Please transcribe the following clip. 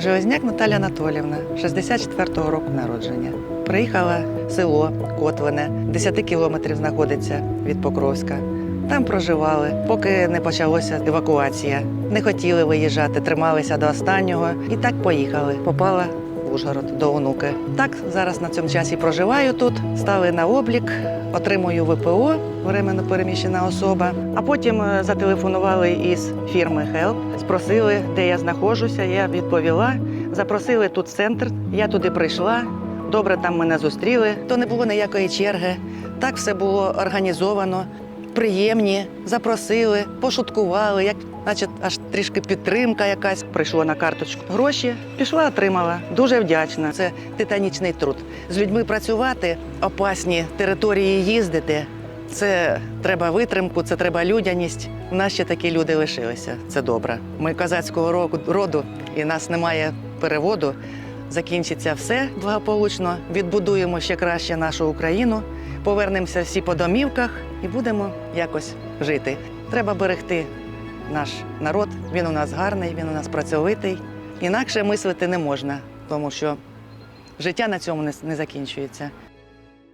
Железняк Наталя Анатолівна, 64-го року народження. Приїхала в село Котлене, 10 кілометрів знаходиться від Покровська. Там проживали, поки не почалася евакуація. Не хотіли виїжджати, трималися до останнього і так поїхали. Попала Ужгород до онуки. Так зараз на цьому часі проживаю тут, стали на облік, отримую ВПО, временно переміщена особа. А потім е, зателефонували із фірми Help, спросили, де я знаходжуся. Я відповіла. Запросили тут центр. Я туди прийшла. Добре там мене зустріли. То не було ніякої черги. Так все було організовано. Приємні, запросили, пошуткували, як значить, аж трішки підтримка якась прийшла на карточку. Гроші пішла, отримала. Дуже вдячна. Це титанічний труд. З людьми працювати, опасні території їздити. Це треба витримку, це треба людяність. У нас ще такі люди лишилися. Це добре. Ми козацького роду, і нас немає переводу. Закінчиться все благополучно. Відбудуємо ще краще нашу Україну. Повернемося всі по домівках і будемо якось жити. Треба берегти наш народ. Він у нас гарний, він у нас працьовитий. Інакше мислити не можна, тому що життя на цьому не, закінчується.